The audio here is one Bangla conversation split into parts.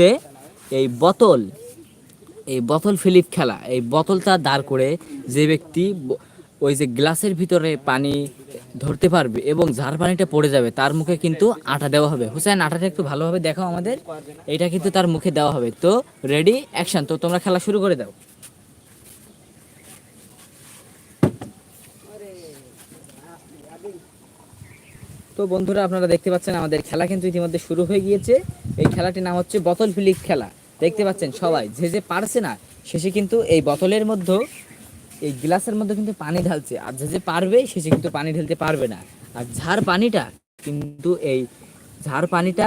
হচ্ছে এই বোতল এই বোতল ফিলিপ খেলা। এই বোতলটা দাঁড় করে যে ব্যক্তি ওই যে গ্লাসের ভিতরে পানি ধরতে পারবে এবং যার পানিটা পড়ে যাবে, তার মুখে কিন্তু আটা দেওয়া হবে। হুসেন আটাটা একটু ভালোভাবে দেখাও আমাদের। এটা কিন্তু তার মুখে দেওয়া হবে। তো রেডি অ্যাকশন তো তোমরা খেলা শুরু করে দাও। তো বন্ধুরা, আপনারা দেখতে পাচ্ছেন আমাদের খেলা কিন্তু ইতিমধ্যে শুরু হয়ে গিয়েছে। এই খেলাটির নাম হচ্ছে বোতল ফিলিপ খেলা। দেখতে পাচ্ছেন সবাই, যে যে পারছে না, শেষে কিন্তু এই বোতলের মধ্যে, এই গ্লাসের মধ্যে কিন্তু পানি ঢালছে। আর যে যে পারবে, শেষে কিন্তু পানি ঢালতে পারবে না। আর ঝাড় পানিটা কিন্তু এই ঝাড় পানিটা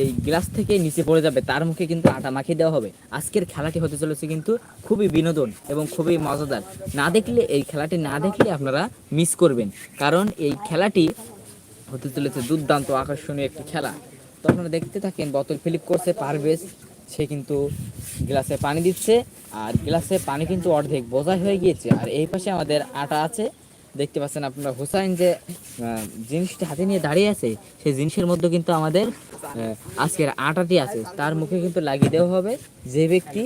এই গ্লাস থেকে নিচে পড়ে যাবে। তার মুখে কিন্তু আটা মাখিয়ে দেওয়া হবে। আজকের খেলাটি হতে চলেছে কিন্তু খুবই বিনোদন এবং খুবই মজাদার। না দেখলে, এই খেলাটি না দেখলে আপনারা মিস করবেন। কারণ এই খেলাটি হতে চলেছে দুর্দান্ত আকর্ষণীয় একটি খেলা। তো আপনারা দেখতে থাকেন, বোতল ফিলিপ করছে পারভেজ। সে কিন্তু গ্লাসে পানি দিচ্ছে, আর গ্লাসে পানি কিন্তু অর্ধেক বোঝাই হয়ে গিয়েছে। আর এই পাশে আমাদের আটা আছে। দেখতে পাচ্ছেন আপনারা হুসাইন যে জিনিসটি হাতে নিয়ে দাঁড়িয়ে আছে, সেই জিনিসের মধ্যে কিন্তু আমাদের আজকের আটাটি আছে। তার মুখে কিন্তু লাগিয়ে দেওয়া হবে যে ব্যক্তি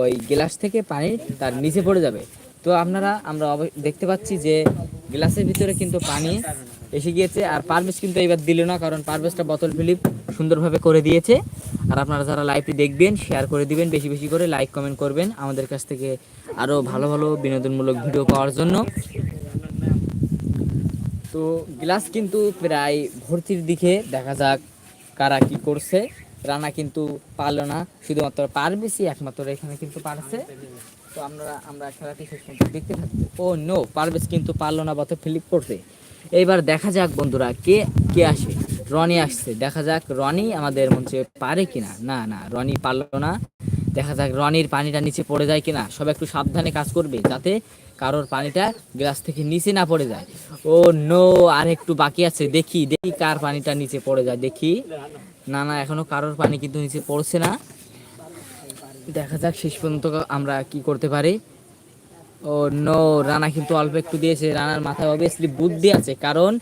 ওই গ্লাস থেকে পানি তার নিচে পড়ে যাবে। তো আপনারা, আমরা দেখতে পাচ্ছি যে গ্লাসের ভিতরে কিন্তু পানি এসে গিয়েছে আর পারভেজ কিন্তু এবার দিল না, কারণ পারভেজটা বোতল ফিলিপ সুন্দরভাবে করে দিয়েছে। আর আপনারা যারা লাইভটি দেখবেন শেয়ার করে দিবেন, বেশি বেশি করে লাইক কমেন্ট করবেন আমাদের কাছ থেকে আরও ভালো ভালো বিনোদনমূলক ভিডিও পাওয়ার জন্য। তো গ্লাস কিন্তু প্রায় ভর্তির দিকে দেখা যাক কারা কি করছে। রানা কিন্তু পারল না, শুধুমাত্র পারবেসি একমাত্র এখানে কিন্তু পারছে। তো আমরা ও নো কিন্তু পারল না বত ফিলিপ করতে। এইবার দেখা যাক বন্ধুরা, কে কে আসে? রনি আসছে। দেখা যাক রনি আমাদের মঞ্চে পারে কিনা। না না, রনি পারল না। দেখা যাক রনির পানিটা নিচে পড়ে যায় কিনা। সব একটু সাবধানে কাজ করবে যাতে কারোর পানিটা গ্লাস থেকে নিচে না পড়ে যায়। ও নো আর একটু বাকি আছে। দেখি দেখি কার পানিটা নিচে পড়ে যায়। দেখি। না না, এখনও কারোর পানি কিন্তু নিচে পড়ছে না। দেখা যাক, শেষ পর্যন্ত আমরা কি করতে পারি। ও নো রানা কিন্তু অল্প একটু দিয়েছে। রানার মাথায় অবভিয়াসলি বুদ্ধি আছে, কারণ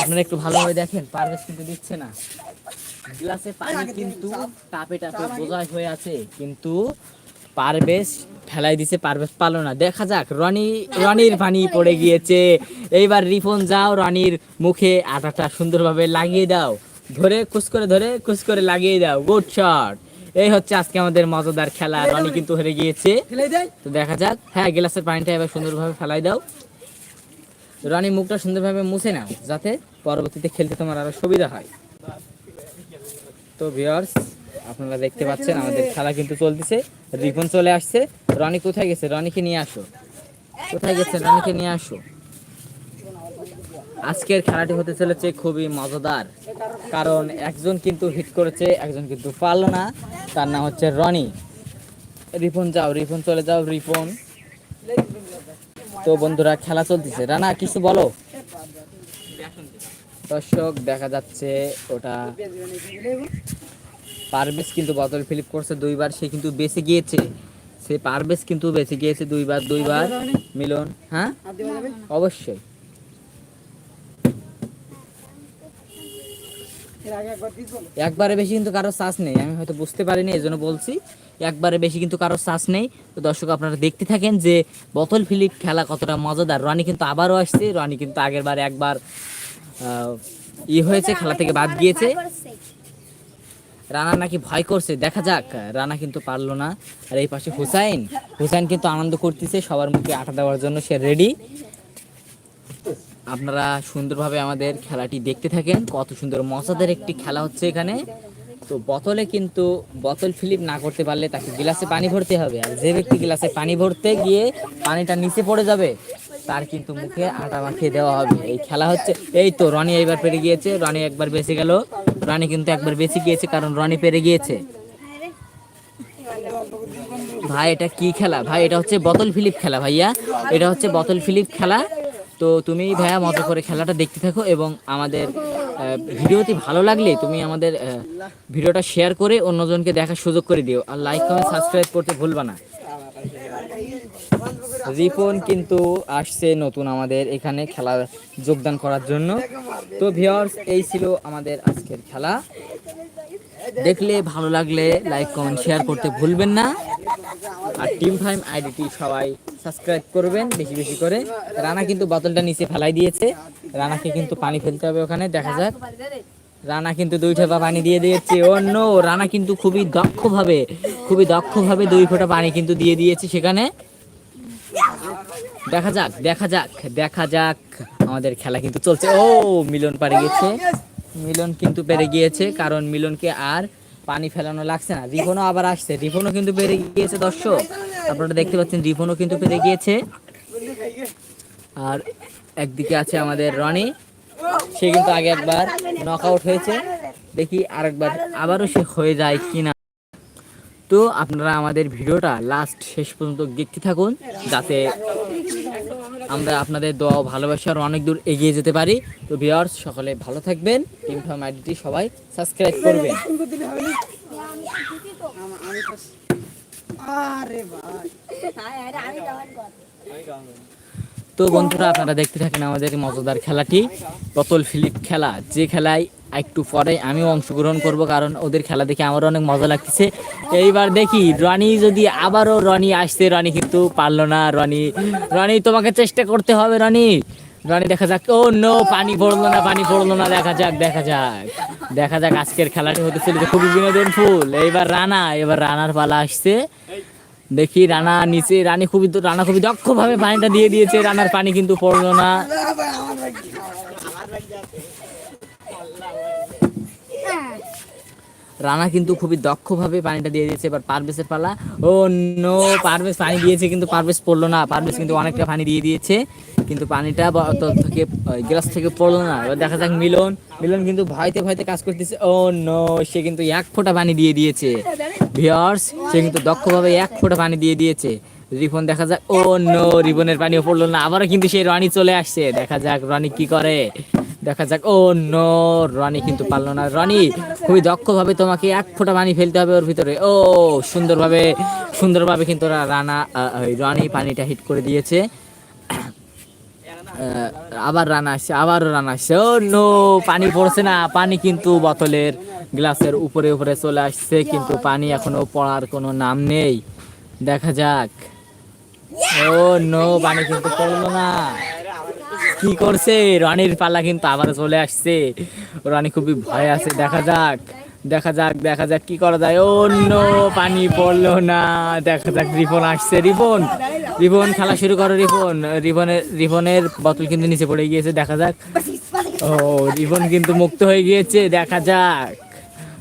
আপনারা একটু ভালোভাবে দেখেন, পারভেজ কিন্তু দিচ্ছে না। গ্লাসে পানি কিন্তু টাপে টাপে বোঝাই হয়ে আছে, কিন্তু পারভেজ ফেলাই দিছে, পারভেজ পালো না। দেখা যাক, রনি, রনির পানি পড়ে গিয়েছে। এইবার রিফন যাও রনির মুখে আটাটা সুন্দরভাবে লাগিয়ে দাও। ধরে কুচ করে, ধরে কুচ করে লাগিয়ে দাও। গুড শট এই হচ্ছে আজকে আমাদের মজাদার খেলা রনি কিন্তু হেরে গিয়েছে। তো দেখা যাক। হ্যাঁ গ্লাসের পানিটা এবার সুন্দরভাবে ফেলাই দাও। রনি মুখটা সুন্দরভাবে মুছে নাও যাতে পরবর্তীতে খেলতে তোমার আরও সুবিধা হয়। তো ভিউয়ার্স আপনারা দেখতে পাচ্ছেন আমাদের খেলা কিন্তু চলতেছে। রিপন চলে আসছে। রনি কোথায় গেছে? রনিকে নিয়ে আসো। কোথায় গেছে? রনিকে নিয়ে আসো। আজকের খেলাটি হতে চলেছে খুবই মজাদার। কারণ একজন কিন্তু হিট করেছে, একজন কিন্তু পারল না। তার নাম হচ্ছে রনি। রিপন, যাও, রিপন চলে যাও, রিপন। তো বন্ধুরা, খেলা চলতেছে। রানা, কিছু বলো? দর্শক, দেখা যাচ্ছে ওটা পারভেজ কিন্তু বোতল ফিলিপ করছে দুইবার। সে কিন্তু বেঁচে গিয়েছে। সে পারভেজ কিন্তু বেঁচে গিয়েছে দুইবার দুইবার। মিলন হ্যাঁ? অবশ্যই। একবারে বেশি কিন্তু কারও শ্বাস নেই আমি হয়তো বুঝতে পারিনি এই জন্য বলছি একবারে বেশি কিন্তু কারও শ্বাস নেই। তো দর্শক আপনারা দেখতে থাকেন যে বোতল ফিলিপ খেলা কতটা মজাদার। রানি কিন্তু আবারও আসছে রানি কিন্তু আগের বার একবার আহ, ই হয়েছে খেলা থেকে বাদ গিয়েছে। রানা নাকি ভয় করছে দেখা যাক রানা কিন্তু পারল না। আর এই পাশে হুসাইন হুসাইন কিন্তু আনন্দ করতেছে সবার মুখে আটা দেওয়ার জন্য সে রেডি আপনারা সুন্দরভাবে আমাদের খেলাটি দেখতে থাকেন। কত সুন্দর মজাদার একটি খেলা হচ্ছে এখানে। তো বোতলে কিন্তু বোতল ফিলিপ না করতে পারলে তাকে গ্লাসে পানি ভরতে হবে। আর যে ব্যক্তি গ্লাসে পানি ভরতে গিয়ে পানিটা নিচে পড়ে যাবে, তার কিন্তু মুখে আটা মাখিয়ে দেওয়া হবে। এই খেলা হচ্ছে, এই তো রনি এইবার পেরে গিয়েছে। রনি একবার বেঁচে গেল। রনি কিন্তু একবার বেঁচে গিয়েছে, কারণ রনি পেরে গিয়েছে। ভাই, এটা কি খেলা? ভাই, এটা হচ্ছে বোতল ফিলিপ খেলা, ভাইয়া। এটা হচ্ছে বোতল ফিলিপ খেলা। তো তুমি ভাইয়া মতো করে খেলাটা দেখতে থাকো এবং আমাদের ভিডিওটি ভালো লাগলে তুমি আমাদের ভিডিওটা শেয়ার করে অন্যজনকে দেখার সুযোগ করে দিও। আর লাইক কমেন্ট সাবস্ক্রাইব করতে ভুলবা না। রিপন কিন্তু আসছে নতুন আমাদের এখানে খেলা যোগদান করার জন্য। তো ভিওর্স এই ছিল আমাদের আজকের খেলা। দেখলে ভালো লাগলে লাইক কমেন্ট শেয়ার করতে ভুলবেন না। আর টিম ফাইম আইডিটি সবাই সাবস্ক্রাইব করবেন বেশি বেশি করে। রানা কিন্তু বোতলটা নিচে ফেলাই দিয়েছে। রানাকে কিন্তু পানি ফেলতে হবে ওখানে, দেখা যাক। রানা কিন্তু দুই ফোঁটা পানি দিয়ে দিয়েছে। অন্য রানা কিন্তু খুবই দক্ষভাবে খুবই দক্ষভাবে দুই ফোঁটা পানি কিন্তু দিয়ে দিয়েছে সেখানে। দেখা যাক দেখা যাক দেখা যাক। আমাদের খেলা কিন্তু চলছে। ও, মিলন পারে গেছে। মিলন কিন্তু পেরে গিয়েছে, কারণ মিলনকে আর পানি ফেলানো লাগছে না। রিফনও আবার আসছে। রিফনও কিন্তু পেরে গিয়েছে, দর্শক। আপনারা দেখতে পাচ্ছেন, রিফনও কিন্তু পেরে গিয়েছে। আর একদিকে আছে আমাদের রনি। সে কিন্তু আগে একবার নক আউট হয়েছে। দেখি আরেকবার আবারও সে হয়ে যায় কিনা। তো আপনারা আমাদের ভিডিওটা লাস্ট শেষ পর্যন্ত দেখতে থাকুন, যাতে আমরা আপনাদের দোয়া ভালোবাসার অনেক দূর এগিয়ে যেতে পারি। তো ভিউয়ার্স, সকলে ভালো থাকবেন। টিম আইডিটি সবাই সাবস্ক্রাইব করবেন। আরে তো বন্ধুরা, আপনারা দেখতে থাকেন আমাদের মজাদার খেলাটি। বোতল ফিলিপ খেলা। যে খেলায় একটু পরে আমিও অংশগ্রহণ করব কারণ ওদের খেলা দেখে আমারও অনেক মজা লাগতেছে। এইবার দেখি, রনি যদি আবারও রনি আসছে, রনি কিন্তু পারল না, রনি রনি তোমাকে চেষ্টা করতে হবে, রনি। রনি দেখা যাক, ও নো, পানি পড়ল না, পানি পড়ল না, দেখা যাক দেখা যাক। দেখা যাক আজকের খেলাটি হতে চলেছে খুবই বিনোদন ফুল এইবার রানা, এবার রানার পালা আসছে। দেখি রানা নিচে, রানী খুবই রানা খুবই দক্ষভাবে পানিটা দিয়ে দিয়েছে, রানার পানি কিন্তু পড়ল না। রানা কিন্তু খুবই দক্ষভাবে পানিটা দিয়ে দিয়েছে, এবার পারভেজের পালা। ও, নো, পারভেজ পানি দিয়েছে, কিন্তু পারভেজ পড়ল না। পারভেজ কিন্তু অনেকটা পানি দিয়ে দিয়েছে, কিন্তু পানিটা থেকে গ্লাস থেকে পড়ল না। এবার দেখা যাক মিলন। মিলন কিন্তু ভয়তে ভয়তে কাজ করতেছে। ও, নো, সে কিন্তু এক ফোঁটা পানি দিয়ে দিয়েছে। ভিওর্স সে কিন্তু দক্ষভাবে এক ফোঁটা পানি দিয়ে দিয়েছে। রিফন দেখা যাক। ও, নো রিবনের পানিও পড়ল না। আবারও কিন্তু সেই রনি চলে আসছে। দেখা যাক রনি কি করে। দেখা যাক। ও, নো, রানি কিন্তু পারল না। রনি, খুবই দক্ষভাবে তোমাকে এক ফোঁটা পানি ফেলতে হবে ওর ভিতরে। ও, সুন্দরভাবে সুন্দরভাবে কিন্তু রানা রনি পানিটা হিট করে দিয়েছে। আবার রানা আসছে, আবারও রান আসছে। ও, নো, পানি পড়ছে না। পানি কিন্তু বোতলের গ্লাসের উপরে উপরে চলে আসছে, কিন্তু পানি এখনও পড়ার কোনো নাম নেই। দেখা যাক। ও, নো, পানি কিন্তু পড়ল না। কি করছে? রনির পাল্লা কিন্তু আবার চলে আসছে। রনি খুবই ভয় আছে, দেখা যাক দেখা যাক দেখা যাক কি করা যায়। অন্য পানি পড়ল না। দেখা যাক, রিপন আসছে। রিপন রিপন, খেলা শুরু করো, রিপন। রিপনের রিপনের বোতল কিন্তু নিচে পড়ে গিয়েছে, দেখা যাক। ও, রিপন কিন্তু মুক্ত হয়ে গিয়েছে, দেখা যাক।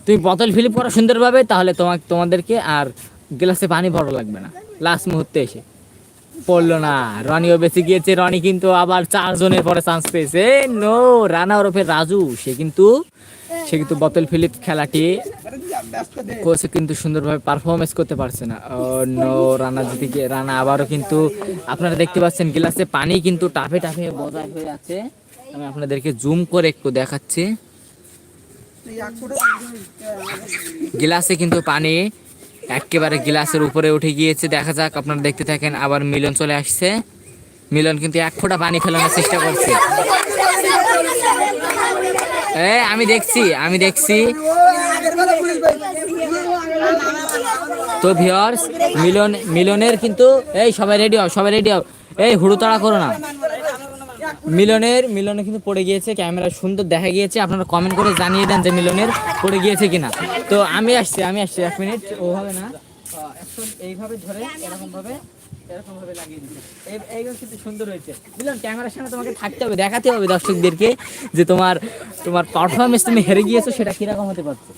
তুমি বোতল ফিলিপ করো সুন্দরভাবে, তাহলে তোমার তোমাদেরকে আর গ্লাসে পানি ভরা লাগবে না। লাস্ট মুহূর্তে এসে। পড়ল না। রনিও বেঁচে গিয়েছে। রনি কিন্তু আবার চারজনের পরে চান্স পেয়েছে। নো, রানা ওরফে রাজু। সে কিন্তু সে কিন্তু বোতল ফিলিপ খেলাটি কোচে কিন্তু সুন্দরভাবে পারফরমেন্স করতে পারছে না। নো, রানা যদি রানা আবারও কিন্তু, আপনারা দেখতে পাচ্ছেন গ্লাসে পানি কিন্তু টাফে টাফে বজায় হয়ে আছে। আমি আপনাদেরকে জুম করে একটু দেখাচ্ছি। গ্লাসে কিন্তু পানি একেবারে গ্লাসের উপরে উঠে গিয়েছে। দেখা যাক, আপনারা দেখতে থাকেন, আবার মিলন চলে আসছে। মিলন কিন্তু এক ফোঁটা পানি ফেলানোর চেষ্টা করছে। আমি দেখছি আমি দেখছি। তো ভিওর্স মিলন, মিলনের কিন্তু এই, সবাই রেডি হও, সবাই রেডি হও। এই, হুড়োতাড়া করো না। মিলনের মিলনে কিন্তু পড়ে গিয়েছে, ক্যামেরা সুন্দর দেখা গিয়েছে, আপনারা কমেন্ট করে জানিয়ে দেন যে মিলনের পড়ে গিয়েছে কিনা। তো আমি আসছি আমি আসছি, এক মিনিট ওভাবে না। এইভাবে ধরে এরকম ভাবে এইগুলো সুন্দর হয়েছে। মিলন, ক্যামেরার তোমাকে থাকতে হবে, দেখাতে হবে যে তোমার তোমার তুমি হেরে গিয়েছো, সেটা কীরকম হতে পারছে।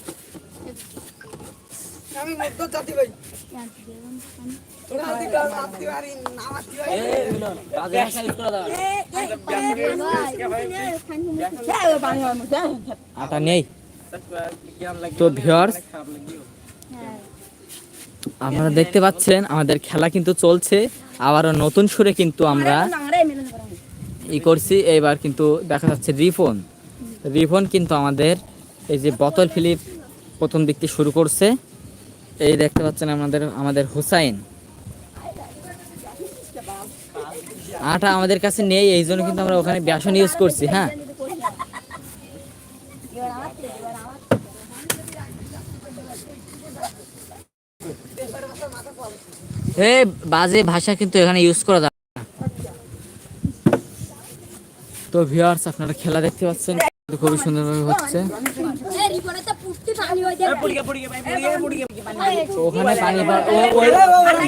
আপনারা দেখতে পাচ্ছেন, আমাদের খেলা কিন্তু চলছে। আবারও নতুন সুরে কিন্তু আমরা ই করছি। এবার কিন্তু দেখা যাচ্ছে রিফোন। রিফোন কিন্তু আমাদের এই যে বোতল ফিলিপ প্রথম দিক থেকে শুরু করছে। এই দেখতে পাচ্ছেন আমাদের আমাদের হুসাইন। আটা আমাদের কাছে নেই, এই জন্য কিন্তু আমরা ওখানে বেসন ইউজ করছি হ্যাঁ? বাজে ভাষা কিন্তু এখানে ইউজ করা যাবে না। তো ভিউয়ার্স আপনারা খেলা দেখতে পাচ্ছেন খুবই সুন্দরভাবে হচ্ছে। ওখানে পানি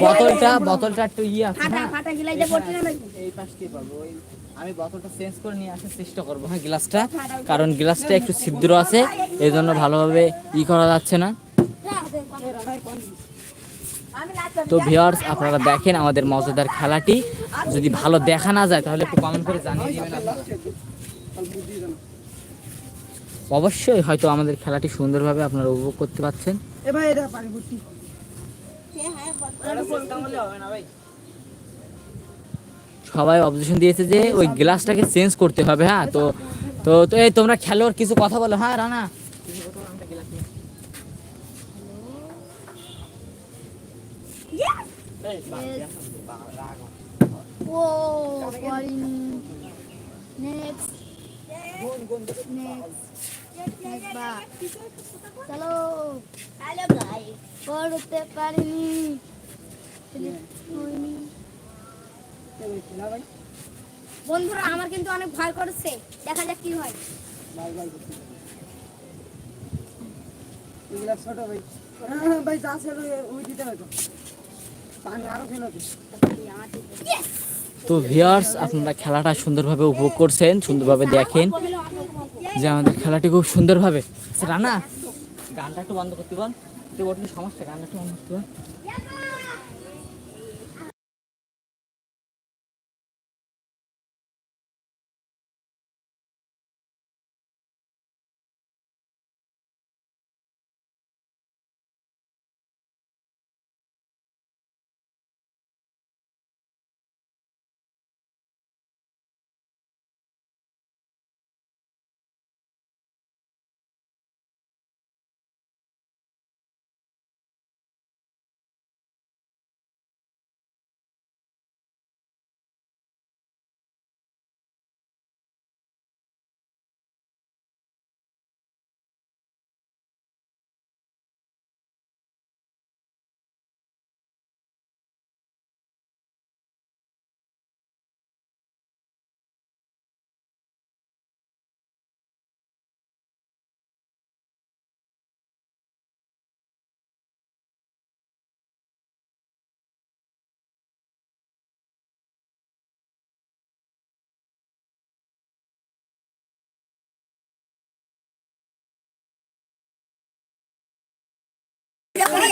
বোতলটা বোতলটা একটু ইয়ে আছে হ্যাঁ? এই পাশ দিয়ে পাবো ওই আমি বোতলটা চেঞ্জ করে নিয়ে আসার চেষ্টা করব হ্যাঁ গ্লাসটা কারণ গ্লাসটা একটু ছিদ্র আছে এই জন্য ভালোভাবে ই করা যাচ্ছে না তো ভিউয়ার্স আপনারা দেখেন আমাদের মজাদার খেলাটি যদি ভালো দেখা না যায় তাহলে একটু কমেন্ট করে জানিয়ে দিবেন আপনারা। অবশ্যই হয়তো আমাদের খেলাটি সুন্দরভাবে আপনারা উপভোগ করতে পারছেন এ ভাই এটা পানি ভর্তি সবাই অবজেকশন দিয়েছে যে ওই গ্লাসটাকে চেঞ্জ করতে হবে হ্যাঁ তো তো তো এই তোমরা খেলোয়াড় কিছু কথা বলো হ্যাঁ রানা Whoa, falling. Next. চলো। পড়তে পারিনি। বন্ধুরা আমার কিন্তু অনেক ভয় করছে। দেখা যাক কি হয়। ছোট ভাই। হ্যাঁ, ভাই যা ছিল ওই দিতে হয়তো পানি আরও ফেলতে তো ভিউয়ার্স আপনারা খেলাটা সুন্দরভাবে উপভোগ করছেন সুন্দরভাবে দেখেন। যে আমাদের খেলাটি খুব সুন্দরভাবে। রানা, গানটা একটু বন্ধ করতে বল। তুই ওর সমস্যা, গানটা একটু বন্ধ করতে বল।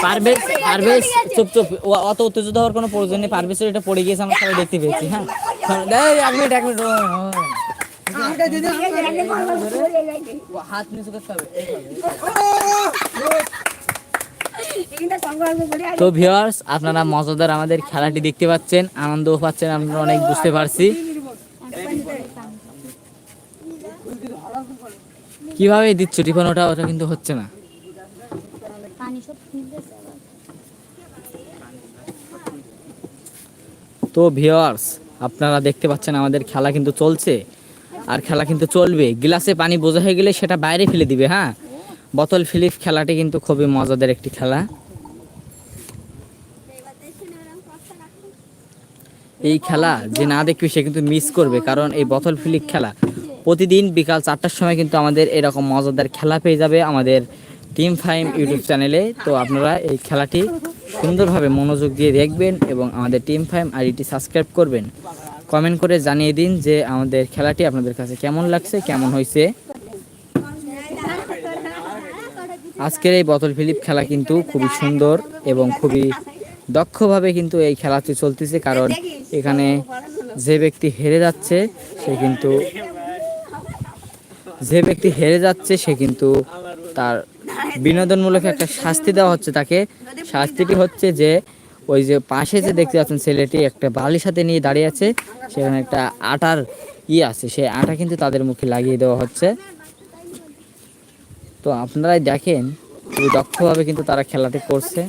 পারভেজ পারভেজ, চুপ চুপ। অত উত্তেজিত হওয়ার কোনো প্রয়োজন নেই। পারভেজের এটা পড়ে গিয়েছে, আমরা সবাই দেখতে পেয়েছি হ্যাঁ। এক মিনিট এক মিনিট তো ভিউয়ার্স, আপনারা মজাদার আমাদের খেলাটি দেখতে পাচ্ছেন, আনন্দও পাচ্ছেন, আমরা অনেক বুঝতে পারছি। কীভাবে দিচ্ছ, টিফন ওটা ওটা কিন্তু হচ্ছে না পানি সব ফিরতেছে আবার। তো ভিওয়ার্স আপনারা দেখতে পাচ্ছেন আমাদের খেলা কিন্তু চলছে। আর খেলা কিন্তু চলবে। গ্লাসে পানি বোঝা হয়ে গেলে সেটা বাইরে ফেলে দিবে হ্যাঁ? বোতল ফিলিপ খেলাটি কিন্তু খুবই মজাদার একটি খেলা। এই খেলা যে না দেখবে সে কিন্তু মিস করবে, কারণ এই বোতল ফিলিপ খেলা। প্রতিদিন বিকাল চারটার সময় কিন্তু আমাদের এরকম মজাদার খেলা পেয়ে যাবে আমাদের টিম ফাইম ইউটিউব চ্যানেলে, তো আপনারা এই খেলাটি সুন্দরভাবে মনোযোগ দিয়ে দেখবেন এবং আমাদের টিম ফাইম আইডিটি সাবস্ক্রাইব করবেন। কমেন্ট করে জানিয়ে দিন যে আমাদের খেলাটি আপনাদের কাছে কেমন লাগছে, কেমন হয়েছে। আজকের এই বোতল ফিলিপ খেলা কিন্তু খুবই সুন্দর এবং খুবই দক্ষভাবে কিন্তু এই খেলাটি চলতেছে, কারণ এখানে যে ব্যক্তি হেরে যাচ্ছে, সে কিন্তু যে ব্যক্তি হেরে যাচ্ছে, সে কিন্তু তার বিনোদনমূলক একটা শাস্তি দেওয়া হচ্ছে তাকে। শাস্তিটি হচ্ছে যে ওই যে পাশে যে দেখতে পাচ্ছেন ছেলেটি একটা বালির সাথে নিয়ে দাঁড়িয়ে আছে সেখানে একটা আটার ই আছে সেই আটা কিন্তু তাদের মুখে লাগিয়ে দেওয়া হচ্ছে। তো আপনারাই দেখেন খুবই দক্ষভাবে কিন্তু তারা খেলাটি করছে।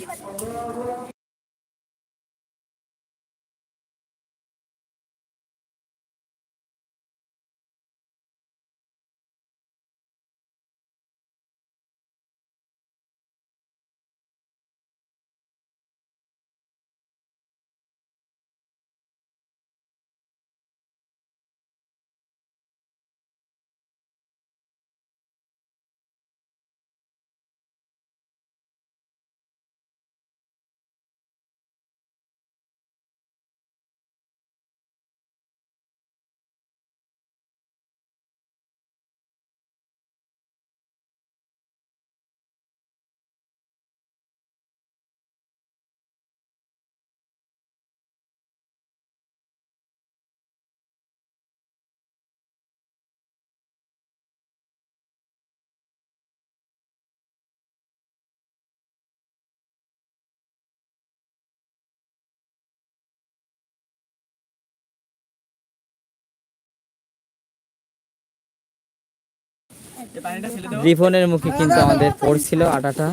রিফনের মুখে কিন্তু আমাদের পড়ছিল আটাটা।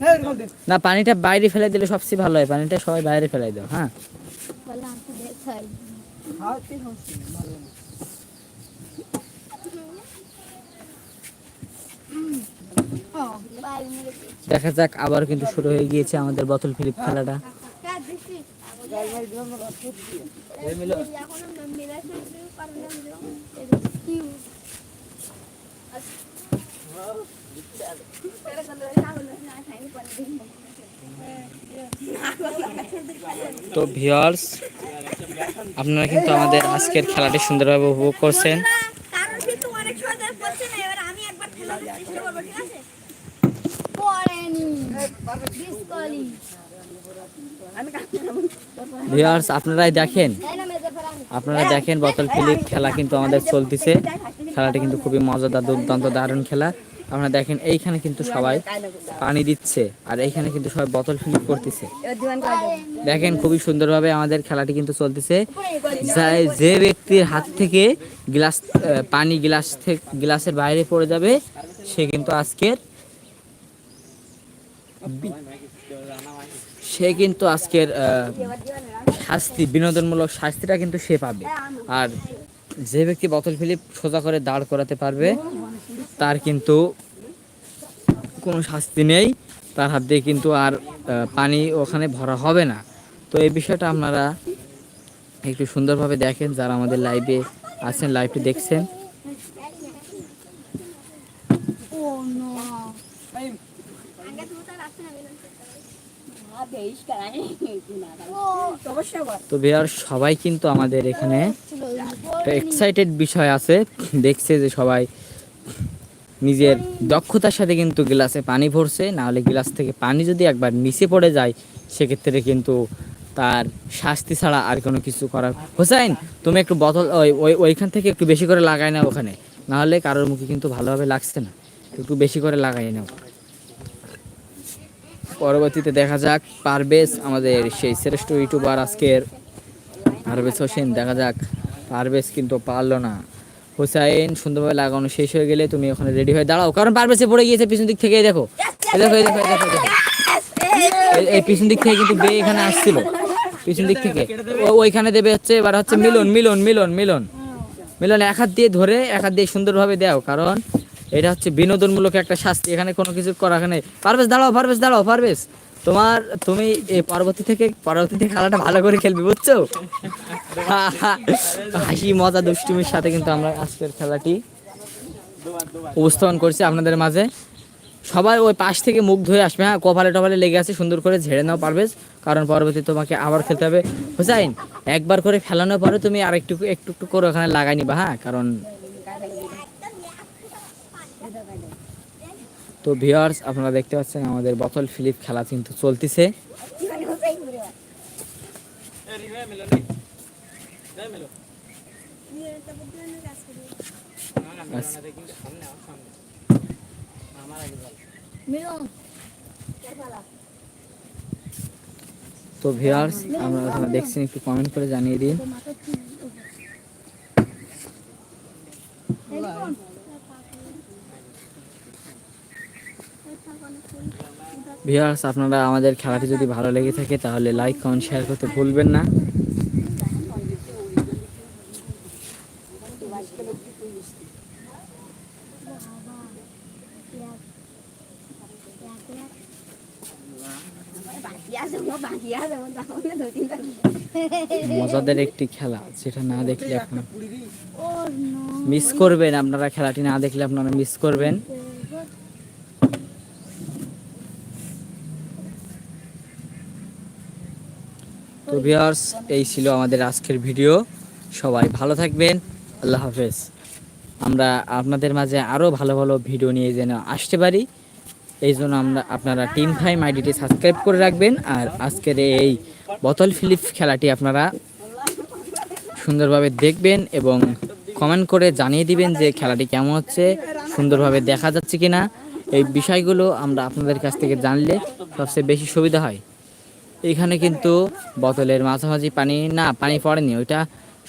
হ্যাঁ না পানিটা বাইরে ফেলে দিলে সবচেয়ে ভালো হয়। পানিটা সবাই বাইরে ফেলাই দাও হ্যাঁ? হ্যাঁ দেখা যাক আবার কিন্তু শুরু হয়ে গিয়েছে আমাদের বোতল ফিলিপ খেলাটা কা দিচ্ছি গাই গাই দিলাম না রাত করছি এখন আমি মেরে দিতে পারব না দিলাম ইউ তো ভিউয়ার্স আপনারা কিন্তু আমাদের আজকের খেলাটি সুন্দরভাবে উপভোগ করছেন। ভিউয়ার্স আপনারাই দেখেন, আপনারা দেখেন বোতল ফিলিপ খেলা কিন্তু আমাদের চলতেছে। খেলাটি কিন্তু খুবই মজাদার, দুর্দান্ত, দারুণ খেলা। আপনারা দেখেন, এইখানে কিন্তু সবাই পানি দিচ্ছে আর এইখানে কিন্তু সবাই বোতল ফিলিপ করতেছে। দেখেন খুবই সুন্দরভাবে আমাদের খেলাটি কিন্তু চলতেছে। যা- ব্যক্তির হাত থেকে গ্লাস পানি গ্লাস থেকে গ্লাসের বাইরে পড়ে যাবে, সে কিন্তু আজকের সে কিন্তু আজকের শাস্তি, বিনোদনমূলক শাস্তিটা কিন্তু সে পাবে। আর যে ব্যক্তি বোতল ফিলিপ সোজা করে দাঁড় করাতে পারবে তার কিন্তু কোনো শাস্তি নেই। তার হাত দিয়ে কিন্তু আর পানি ওখানে ভরা হবে না। তো এই বিষয়টা আপনারা একটু সুন্দরভাবে দেখেন, যারা আমাদের লাইভে আছেন লাইভটি দেখছেন। তো বেয়ার সবাই কিন্তু আমাদের এখানে এক্সাইটেড বিষয় আছে। দেখছে যে সবাই নিজের দক্ষতার সাথে কিন্তু গ্লাসে পানি ভরছে না হলে গ্লাস থেকে পানি যদি একবার নিচে পড়ে যায়, সেক্ষেত্রে কিন্তু তার শাস্তি ছাড়া আর কোনো কিছু করার হোসাইন, তুমি একটু বোতল ওই ওই, ওইখান থেকে একটু বেশি করে লাগাই নাও ওখানে না হলে কারোর মুখে কিন্তু ভালোভাবে লাগছে না। একটু বেশি করে লাগাই নাও। পরবর্তীতে দেখা যাক, পারভেজ আমাদের সেই শ্রেষ্ঠ ইউটিউবার আজকের। পারভেজ হোসেন, দেখা যাক, পারভেজ কিন্তু পারল না। হোসাইন সুন্দরভাবে লাগানো শেষ হয়ে গেলে তুমি ওখানে রেডি হয়ে দাঁড়াও। কারণ পারভেজে পড়ে গিয়েছে পিছন দিক থেকে দেখো। দেখো দেখো দেখো, এই পিছন দিক থেকে কিন্তু বে এখানে আসছিল। পিছন দিক থেকে। ওইখানে দেবে হচ্ছে এবার হচ্ছে মিলন মিলন মিলন মিলন। মিলন এক হাত দিয়ে ধরে এক হাত দিয়ে সুন্দরভাবে দাও কারণ এটা হচ্ছে বিনোদনমূলক একটা শাস্তি। এখানে কোনো কিছু করা নেই। পারভেজ দাঁড়াও পারভেজ দাঁড়াও পারভেজ। তোমার, তুমি এই পরবর্তী থেকে পরবর্তীতে খেলাটা ভালো করে খেলবে, বুঝছ? হাসি, মজা, দুষ্টুমির সাথে কিন্তু আমরা আজকের খেলাটি উপস্থাপন করছি আপনাদের মাঝে। সবাই ওই পাশ থেকে মুখ ধুয়ে আসবে হ্যাঁ? কপালে টপালে লেগে আছে, সুন্দর করে ঝেড়ে নাও পারবে কারণ পরবর্তী তোমাকে আবার খেলতে হবে। হুসাইন, একবার করে ফেলানোর পরে তুমি আর একটু একটু একটু করে ওখানে লাগাই নিবা হ্যাঁ? কারণ তো ভিওয়ার্স আপনারা দেখতে পাচ্ছেন আমাদের বোতল ফিলিপ খেলা কিন্তু চলতেছে। তো ভিউয়ার্স, আমরা আপনারা দেখছেন, একটু কমেন্ট করে জানিয়ে দিন। ভিউয়ার্স আপনারা আমাদের খেলাটি যদি ভালো লেগে থাকে তাহলে লাইক কমেন্ট শেয়ার করতে ভুলবেন না। মজাদের একটি খেলা যেটা না দেখলে আপনারা মিস করবেন। আপনারা খেলাটি না দেখলে আপনারা মিস করবেন। ভিউয়ার্স এই ছিল আমাদের আজকের ভিডিও। সবাই ভালো থাকবেন। আল্লাহ হাফেজ। আমরা আপনাদের মাঝে আরও ভালো ভালো ভিডিও নিয়ে যেন আসতে পারি। এই জন্য আমরা আপনারা টিম ফাইম আইডিটি সাবস্ক্রাইব করে রাখবেন। আর আজকের এই বোতল ফিলিপ খেলাটি আপনারা সুন্দরভাবে দেখবেন এবং কমেন্ট করে জানিয়ে দিবেন যে খেলাটি কেমন হচ্ছে, সুন্দরভাবে দেখা যাচ্ছে কিনা। এই বিষয়গুলো আমরা আপনাদের কাছ থেকে জানলে সবচেয়ে বেশি সুবিধা হয়। এখানে কিন্তু বোতলের মাঝামাঝি পানি, না, পানি পড়েনি, ওইটা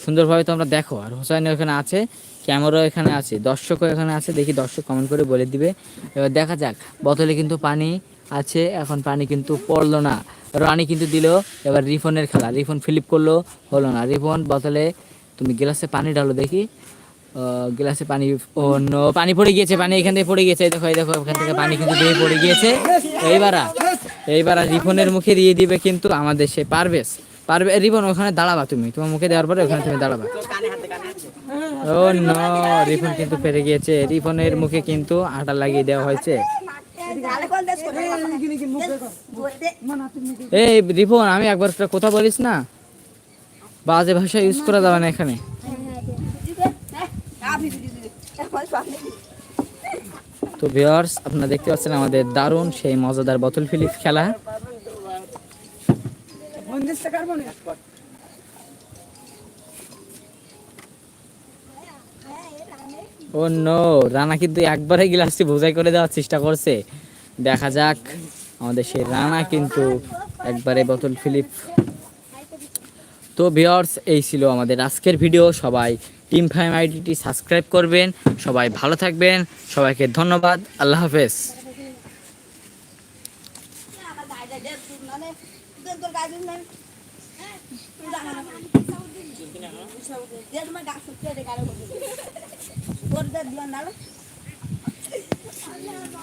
সুন্দরভাবে তোমরা দেখো। আর হোসাইন ওখানে আছে, ক্যামেরাও এখানে আছে, দর্শকও এখানে আছে, দেখি দর্শক কমেন্ট করে বলে দিবে। এবার দেখা যাক, বোতলে কিন্তু পানি আছে, এখন পানি কিন্তু পড়ল না। রানি কিন্তু দিল, এবার রিফনের খেলা, রিফন ফিলিপ করল, হলো না। রিফন, বোতলে তুমি গ্লাসে পানি ঢালো দেখি। গ্লাসে পানি অন্য পানি পড়ে গিয়েছে, পানি এখান থেকে পড়ে গিয়েছে দেখো দেখো, এখান থেকে পানি কিন্তু দিয়ে পড়ে গিয়েছে। এইবারা এইবারা রিফনের মুখে দিয়ে দিবে কিন্তু আমাদের সে পারবেশ পারবে রিফন ওখানে দাঁড়াবা তুমি। তোমার মুখে দেওয়ার পরে ওখানে তুমি দাঁড়াবা। ও নো রিফন কিন্তু পেরে গিয়েছে। রিফনের মুখে কিন্তু আটা লাগিয়ে দেওয়া হয়েছে। এই রিফন আমি একবার কথা বলিস না? বাজে ভাষা ইউজ করা যাবে না এখানে আপনি দিদি দিদি এখন সামনে তো ভিউয়ার্স, আপনারা দেখতে পাচ্ছেন আমাদের দারুণ সেই মজাদার বোতল ফিলিপ খেলা। ও নো, রানা কিন্তু একবারে গ্লাসটি বোঝাই করে দেওয়ার চেষ্টা করছে। দেখা যাক, আমাদের সেই রানা কিন্তু একবারে বোতল ফিলিপ। তো ভিউয়ার্স, এই ছিল আমাদের আজকের ভিডিও। সবাই টিম ফাইম আইডিটি সাবস্ক্রাইব করবেন। সবাই ভালো থাকবেন। সবাইকে ধন্যবাদ। আল্লাহ হাফেজ।